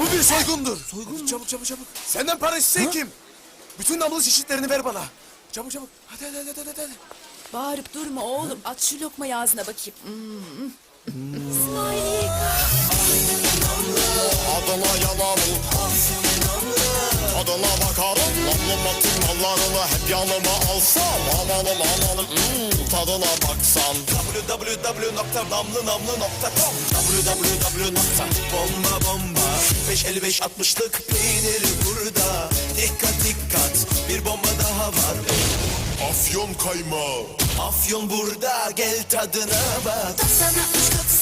bir soygundur. Soygun Çabuk çabuk çabuk. Senden para isteyen kim? Bütün namlu çeşitlerini ver bana. Çabuk çabuk. Hadi hadi hadi hadi. hadi. Bağırıp durma oğlum. At şu lokmayı ağzına bakayım. Hmm. Adına yanarım Tadına bakarım Namlu matın mallarını hep yanıma alsam Amanım amanım hmm, tadına baksam www.namlınamlı.com www.bombabomba 555 60'lık peynir burada. Dikkat dikkat bir bomba daha var. Afyon kaymağı. Afyon burada gel tadına bak. 90 60 90